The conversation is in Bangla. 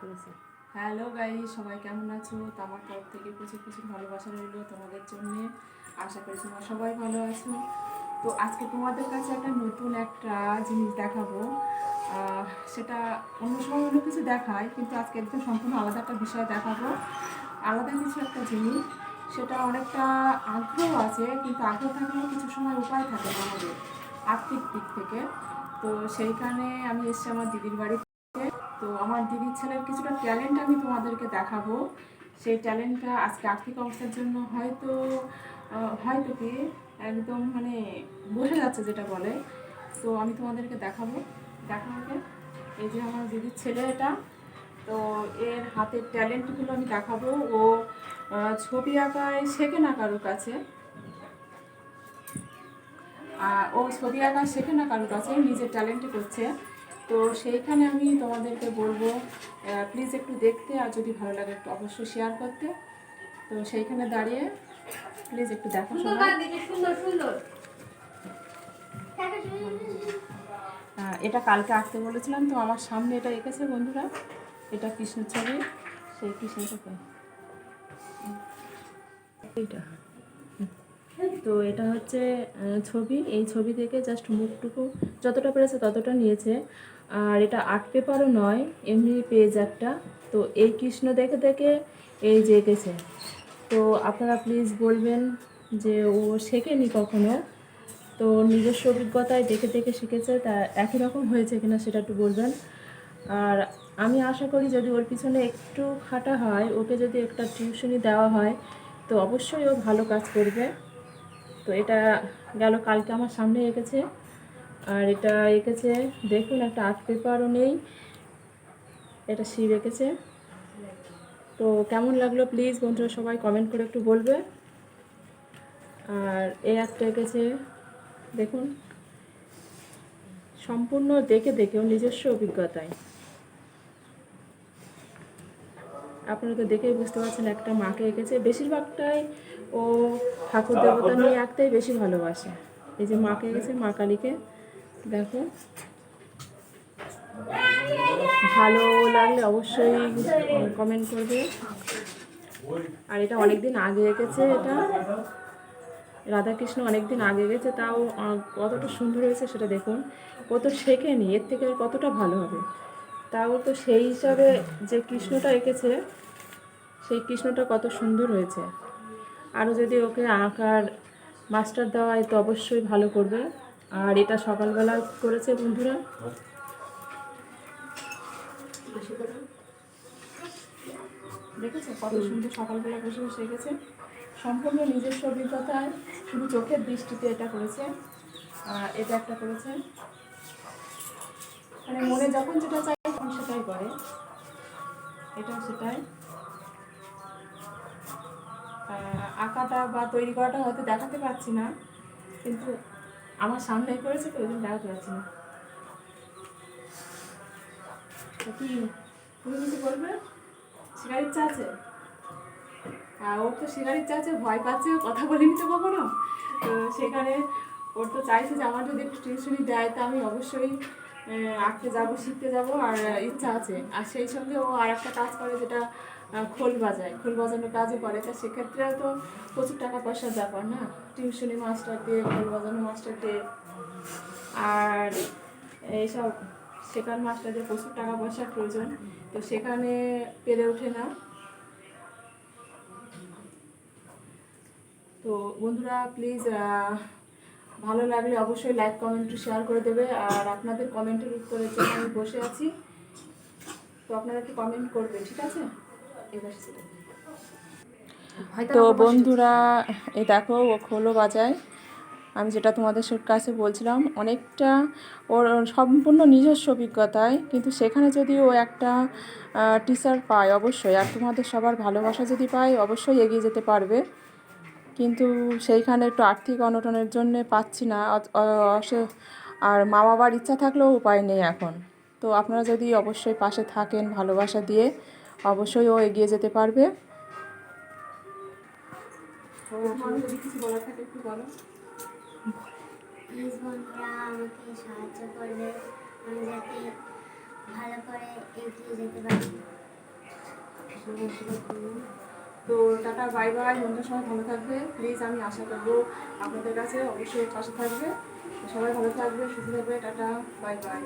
করেছে। হ্যালো গাই সবাই কেমন আছো? তো আমার তরফ থেকে প্রচুর প্রচুর ভালোবাসা রইল তোমাদের জন্য। আশা করি তোমরা সবাই ভালো আছো। তো আজকে তোমাদের কাছে একটা নতুন একটা জিনিস দেখাবো। সেটা অন্য সময় অন্য কিছু দেখায়, কিন্তু আজকে একদম সম্পূর্ণ আলাদা একটা বিষয় দেখাবো। আলাদা কিছু একটা জিনিস, সেটা অনেকটা আগ্রহ আছে, কিন্তু আগ্রহ থাকলেও কিছু সময় উপায় থাকে আমাদের আর্থিক দিক থেকে। তো সেইখানে আমি এসেছি আমার দিদির বাড়িতে। তো আমার দিদির ছেলের কিছুটা ট্যালেন্ট আমি তোমাদেরকে দেখাবো। সেই ট্যালেন্টটা আজকে আর্থিক অবস্থার জন্য হয়তো হয়তো কি একদম মানে বোঝা যাচ্ছে যেটা বলে। তো আমি তোমাদেরকে দেখাবো দেখাবো এই যে আমার দিদির ছেলে এটা। তো এর হাতের ট্যালেন্টগুলো আমি দেখাবো। ও ছবি আঁকায় শেখে না কারোর কাছে। ও ছবি আঁকা শেখে না কারোর কাছে, নিজের ট্যালেন্টে করছে। তো সেইখানে আমি তোমাদেরকে বলব প্লিজ একটু দেখতে আর যদি ভালো লাগে একটু অবশ্যই শেয়ার করতে। তো সেইখানে দাঁড়িয়ে প্লিজ একটু দেখো সবাই। সুন্দর সুন্দর। এটা কালকে আঁকতে বলেছিলাম তো আমার সামনে এটা এঁকেছে বন্ধুরা। এটা কৃষ্ণ ছবি সেই কৃষ্ণটাকে এইটা। তো এটা হচ্ছে ছবি। এই ছবি থেকে জাস্ট মুখটুকু যতটা পেরেছে ততটা নিয়েছে। আর এটা আর্ট পেপারও নয়, এমনি পেজ একটা। তো এই কৃষ্ণ দেখে দেখে এই যে এঁকেছে। তো আপনারা প্লিজ বলবেন যে ও শেখেনি কখনো। তো নিজস্ব অভিজ্ঞতায় দেখে দেখে শিখেছে, তা একই রকম হয়েছে কিনা সেটা একটু বলবেন। আর আমি আশা করি যদি ওর পিছনে একটু খাটা হয়, ওকে যদি একটা টিউশনি দেওয়া হয়, তো অবশ্যই ও ভালো কাজ করবে। তো এটা গেল, কালকে আমার সামনে এঁকেছে। আর এটা এঁকেছে দেখুন একটা আর্ট পেপারও নেই। এটা শিব এঁকেছে। তো কেমন লাগল প্লিজ বন্ধুরা সবাই কমেন্ট করে একটু বলবে। আর এই একটা এঁকেছে দেখুন। সম্পূর্ণ দেখে দেখে ওর নিজস্ব অভিজ্ঞতায়। আপনারা তো দেখেই বুঝতে পারছেন একটা মাকে এঁকেছে। বেশিরভাগটাই ও ঠাকুর দেবতা নিয়ে আঁকতেই বেশি ভালোবাসে। এই যে মাকে এঁকেছে মা কালীকে। দেখো। ভালো লাগলে অবশ্যই কমেন্ট করবে। আর এটা অনেক দিন আগে এঁকেছে এটা। রাধাকৃষ্ণ অনেক দিন আগে গেছে তাও কতটা সুন্দর হয়েছে সেটা দেখুন। ও তো শেখেনি, এর থেকে আর কতটা ভালো হবে? তাও তো সেই হিসাবে যে কৃষ্ণটা এঁকেছে, সেই কৃষ্ণটা কত সুন্দর হয়েছে। আরও যদি ওকে আঁকার মাস্টার দেওয়া হয়, তো অবশ্যই ভালো করবে। আর এটা সকালবেলা করেছে বন্ধুরা। দেখেছ কত সুন্দর সকালবেলা বসে বসে গেছে সম্পূর্ণ নিজস্ব অভিজ্ঞতায় শুধু চোখের দৃষ্টিতে এটা করেছে, আর এটা একটা করেছে। মানে মনে যখন যেটা চাই তখন সেটাই করে। এটাও সেটাই। আঁকাটা বা তৈরি করাটা হয়তো দেখাতে পারছি না, কিন্তু আমার সামনে করেছে তো ওই জন্য দেখাতে পারছি না কি, তুমি কিছু বলবে? শেখার ইচ্ছা আছে? আর ওর তো শেখার ইচ্ছা আছে, ভয় পাচ্ছে, কথা বলিনি তো কখনো তো সেখানে ওর তো চাইছে যে আমার যদি একটু টিউশনি দেয়, তা আমি অবশ্যই আঁকতে যাব, শিখতে যাব, আর ইচ্ছা আছে। আর সেই সঙ্গে ও আর একটা কাজ করে যেটা খোল বাজায়। খোল বাজানোর কাজও করে। তা সেক্ষেত্রেও তো প্রচুর টাকা পয়সার ব্যাপার না? টিউশনি মাস্টার দিয়ে খোল বাজানো মাস্টার দিয়ে আর এইসব শেখার মাস্টারদের প্রচুর টাকা পয়সার প্রয়োজন। তো সেখানে পেরে ওঠে না। তো বন্ধুরা প্লিজ ভালো লাগলে অবশ্যই লাইক কমেন্ট শেয়ার করে দেবে। আর আপনাদের কমেন্টের উত্তরের জন্য আমি বসে আছি তো আপনারা একটু কমেন্ট করবে ঠিক আছে? এবার তো বন্ধুরা এ দেখো ও খোলো বাজায়। আমি যেটা তোমাদের সব কাছে বলছিলাম অনেকটা ওর সম্পূর্ণ নিজস্ব অভিজ্ঞতায় কিন্তু সেখানে যদি ও একটা টিচার পায় অবশ্যই। আর তোমাদের সবার ভালোবাসা যদি পায় অবশ্যই এগিয়ে যেতে পারবে। কিন্তু সেইখানে একটু আর্থিক অনটনের জন্য পাচ্ছি না। আর মা বাবার ইচ্ছা থাকলেও উপায় নেই এখন। তো আপনারা যদি অবশ্যই পাশে থাকেন, ভালোবাসা দিয়ে অবশ্যই ও এগিয়ে যেতে পারবে। ভালো করে এগিয়ে যেতে পারি টাটা, বাই বাই বন্ধুর সবাই ভালো থাকবে। প্লিজ আমি আশা করব আপনাদের কাছে অবশ্যই পাশে থাকবে। সবাই ভালো থাকবে, সুস্থ থাকবে, টাটা, বাই বাই।